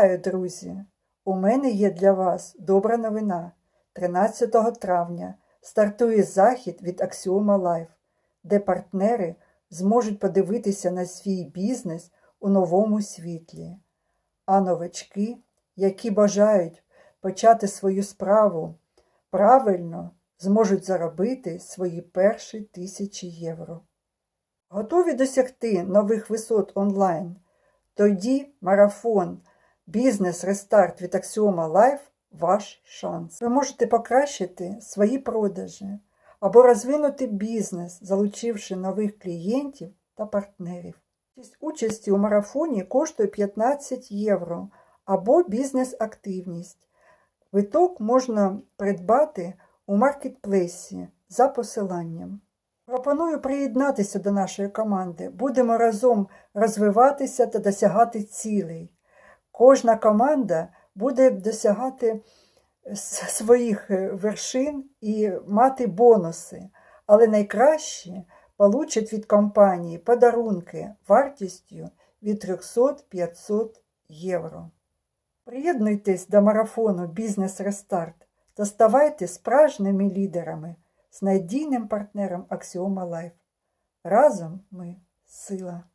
Вітаю, друзі! У мене є для вас добра новина. 13 травня стартує захід від Axioma Life, де партнери зможуть подивитися на свій бізнес у новому світлі. А новачки, які бажають почати свою справу правильно, зможуть заробити свої перші тисячі євро. Готові досягти нових висот онлайн? Тоді марафон Бізнес Рестарт від Axioma Life – ваш шанс. Ви можете покращити свої продажі або розвинути бізнес, залучивши нових клієнтів та партнерів. Участі у марафоні коштує 15 євро або бізнес-активність. Квиток можна придбати у маркетплейсі за посиланням. Пропоную приєднатися до нашої команди. Будемо разом розвиватися та досягати цілей. Кожна команда буде досягати своїх е, вершин і мати бонуси, але найкраще получать від компанії подарунки вартістю від 300-500 євро. Приєднуйтесь до марафону Бізнес Рестарт та ставайте справжніми лідерами з надійним партнером Axioma Life. Разом ми сила.